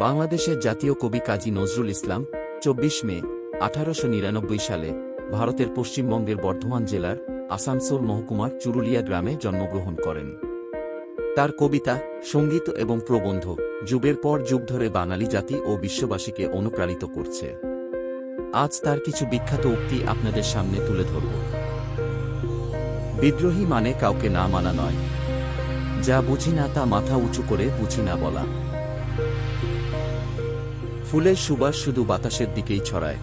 বাংলাদেশের জাতীয় কবি কাজী নজরুল ইসলাম, চব্বিশ মে, আঠারোশো নিরানব্বই সালে ভারতের পশ্চিমবঙ্গের বর্ধমান জেলার আসানসোল মহকুমার চুরুলিয়া গ্রামে জন্মগ্রহণ করেন। তার কবিতা, সংগীত এবং প্রবন্ধ যুগের পর যুগ ধরে বাঙালি জাতি ও বিশ্ববাসীকে অনুপ্রাণিত করছে। আজ তার কিছু বিখ্যাত উক্তি আপনাদের সামনে তুলে ধরব। বিদ্রোহী মানে কাউকে না মানা নয়। যা বুঝি না তা মাথা উঁচু করে বুঝি না বলা। ফুলের সুবাস শুধু বাতাসের দিকেই ছড়ায়,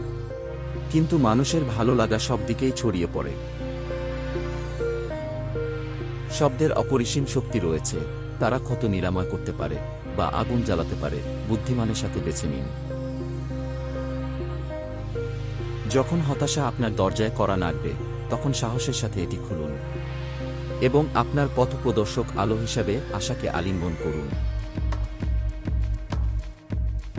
কিন্তু মানুষের ভালো লাগা সব দিকেই ছড়িয়ে পড়ে। শব্দের অপরিসীম শক্তি রয়েছে, তারা ক্ষত নিরাময় করতে পারে বা আগুন জ্বালাতে পারে, বুদ্ধিমানের সাথে বেছে নিন। যখন হতাশা আপনার দরজায় করা নাড়বে, তখন সাহসের সাথে এটি খুলুন এবং আপনার পথপ্রদর্শক আলো হিসাবে আশাকে আলিঙ্গন করুন।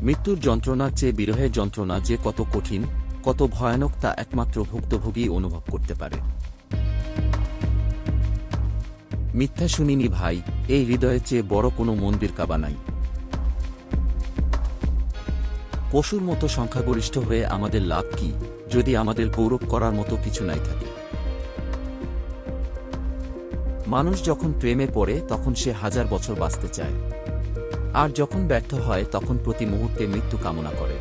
মৃত্যুর যন্ত্রণার চেয়ে বিরহের যন্ত্রণা যে কত কঠিন, কত ভয়ানক তা একমাত্র ভুক্তভোগী অনুভব করতে পারে। মিথ্যা শুনিনি ভাই, এই হৃদয়ের চেয়ে বড় কোনো মন্দির কাবা নাই। পশুর মতো সংখ্যাগরিষ্ঠ হয়ে আমাদের লাভ কি, যদি আমাদের গৌরব করার মতো কিছু নাই থাকে? মানুষ যখন প্রেমে পড়ে, তখন সে হাজার বছর বাঁচতে চায়। আর যখন ব্যর্থ হয়, তখন প্রতি মুহূর্তে মৃত্যু কামনা করে।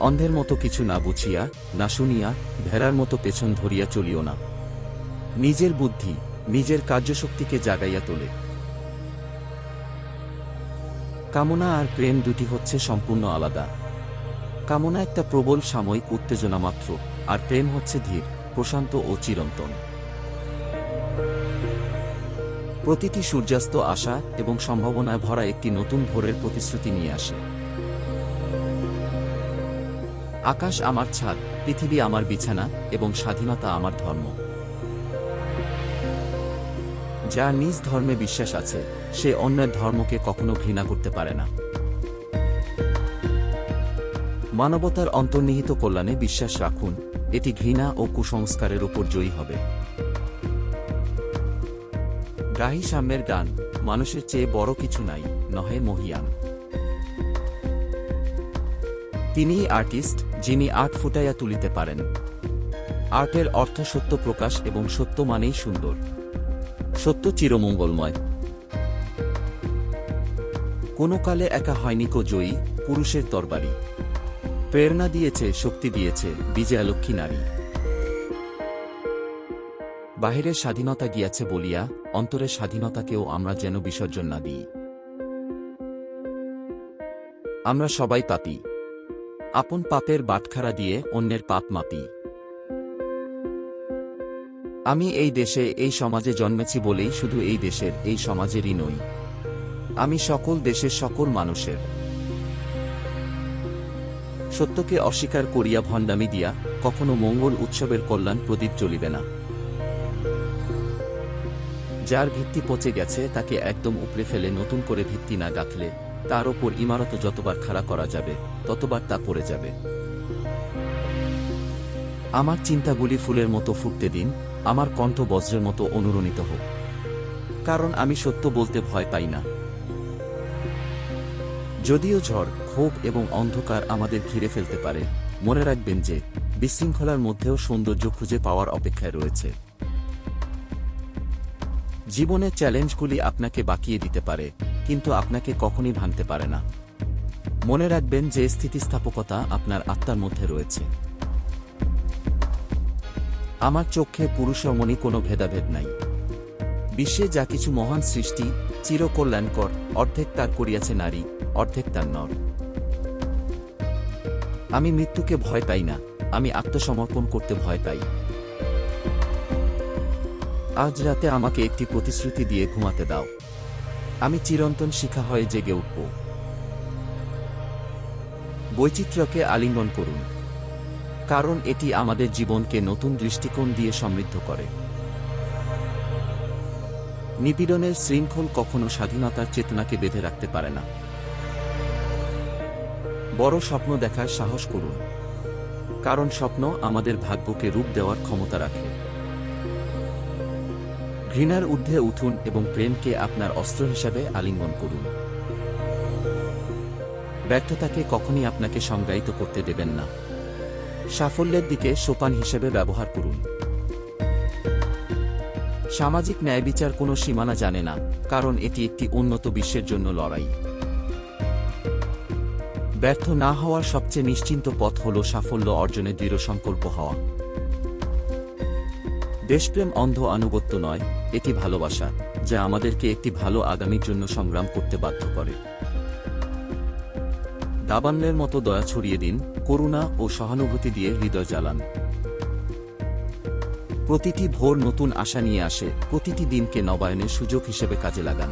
অন্ধের মতো কিছু না বুঝিয়া, না শুনিয়া, ভেড়ার মতো পেছন ধরিয়া চলিও না। নিজের বুদ্ধি, নিজের কার্যশক্তিকে জাগাইয়া তোলে। কামনা আর প্রেম দুটি হচ্ছে সম্পূর্ণ আলাদা। কামনা একটা প্রবল সাময়িক উত্তেজনা মাত্র, আর প্রেম হচ্ছে ধীর, প্রশান্ত ও চিরন্তন। প্রতিটি সূর্যাস্ত আশা এবং সম্ভাবনায় ভরা একটি নতুন ভোরের প্রতিশ্রুতি নিয়ে আসে। আকাশ আমার ছাদ, পৃথিবী আমার বিছানা এবং স্বাধীনতা আমার ধর্ম। যার নিজ ধর্মে বিশ্বাস আছে, সে অন্যের ধর্মকে কখনো ঘৃণা করতে পারে না। মানবতার অন্তর্নিহিত কল্যাণে বিশ্বাস রাখুন, এটি ঘৃণা ও কুসংস্কারের উপর জয়ী হবে। গাহি সাম্যের গান মানুষের চেয়ে বড় কিছু নাই, নহে মহিয়ান তিনি আর্টিস্ট, যিনি আর্ট ফুটাইয়া তুলিতে পারেন। আর্টের অর্থ সত্য প্রকাশ এবং সত্য মানেই সুন্দর। সত্য চিরমঙ্গলময়। কোনো কালে একা হয়নি কো জয়ী, পুরুষের তরবারি। প্রেরণা দিয়েছে, শক্তি দিয়েছে বিজয়ালক্ষ্মী নারী। বাহিরের স্বাধীনতা গিয়াছে বলিয়া অন্তরের স্বাধীনতাকেও আমরা যেন বিসর্জন না দিই। আমরা সবাই পাপি। আপন পাপের বাটখারা দিয়ে অন্যের পাপ মাপি। আমি এই দেশে, এই সমাজে জন্মেছি বলেই শুধু এই দেশের, এই সমাজেরই নই। আমি সকল দেশের সকল মানুষের। সত্যকে অস্বীকার করিয়া ভণ্ডামি দিয়া কখনো মঙ্গল উৎসবের কল্যাণ প্রদীপ চলিবে না। যার ভিত্তি পচে গেছে, তাকে একদম উপড়ে ফেলে নতুন করে ভিত্তি না গাঁথলে তার ওপর ইমারত যতবার খাড়া করা যাবে, ততবার তা পড়ে যাবে। আমার চিন্তাগুলি ফুলের মতো ফুটতে দিন, আমার কণ্ঠ বজ্রের মতো অনুরণিত হোক। কারণ আমি সত্য বলতে ভয় পাই না। যদিও ঝড়, ক্ষোভ এবং অন্ধকার আমাদের ঘিরে ফেলতে পারে, মনে রাখবেন যে বিশৃঙ্খলার মধ্যেও সৌন্দর্য খুঁজে পাওয়ার অপেক্ষায় রয়েছে। জীবনের চ্যালেঞ্জগুলি আপনাকে বাকিয়ে দিতে পারে, কিন্তু আপনাকে কখনই ভাঙতে পারে না। মনে রাখবেন যে স্থিতিস্থাপকতা আপনার আত্মার মধ্যে রয়েছে। আমার চোখে পুরুষমণি কোনো ভেদাভেদ নাই। বিশ্বে যা কিছু মহান সৃষ্টি, চিরকল্যাণকর, অর্ধেক তার করিয়াছে নারী, অর্ধেক তার নর। আমি মৃত্যুকে ভয় পাই না, আমি আত্মসমর্পণ করতে ভয় পাই। আজ রাতে আমাকে একটি প্রতিশ্রুতি দিয়ে ঘুমাতে দাও। আমি চিরন্তন শিখা হয়ে জেগে উঠব। বৈচিত্র্যকে আলিঙ্গন করুন। কারণ এটি আমাদের জীবনকে নতুন দৃষ্টিকোণ দিয়ে সমৃদ্ধ করে। নিপীড়নের শৃঙ্খল কখনো স্বাধীনতার চেতনাকে বেঁধে রাখতে পারে না। বড় স্বপ্ন দেখার সাহস করুন। কারণ স্বপ্ন আমাদের ভাগ্যকে রূপ দেওয়ার ক্ষমতা রাখে। ঘৃণার ঊর্ধ্বে উঠুন এবং প্রেমকে আপনার অস্ত্র হিসাবে আলিঙ্গন করুন। ব্যর্থতাকে কখনই আপনাকে সংজ্ঞায়িত করতে দেবেন না। সাফল্যের দিকে সোপান হিসেবে ব্যবহার করুন। সামাজিক ন্যায় বিচার কোনো সীমানা জানে না, কারণ এটি একটি উন্নত বিশ্বের জন্য লড়াই। ব্যর্থ না হওয়ার সবচেয়ে নিশ্চিন্ত পথ হল সাফল্য অর্জনে দৃঢ় সংকল্প হওয়া। দেশপ্রেম অন্ধ আনুগত্য নয়, এটি ভালোবাসা, যা আমাদেরকে একটি ভালো আগামীর জন্য সংগ্রাম করতে বাধ্য করে। দাবান্নের মতো দয়া ছড়িয়ে দিন, করুণা ও সহানুভূতি দিয়ে হৃদয় জ্বালান। প্রতিটি ভোর নতুন আশা নিয়ে আসে, প্রতিটি দিনকে নবায়নের সুযোগ হিসেবে কাজে লাগান।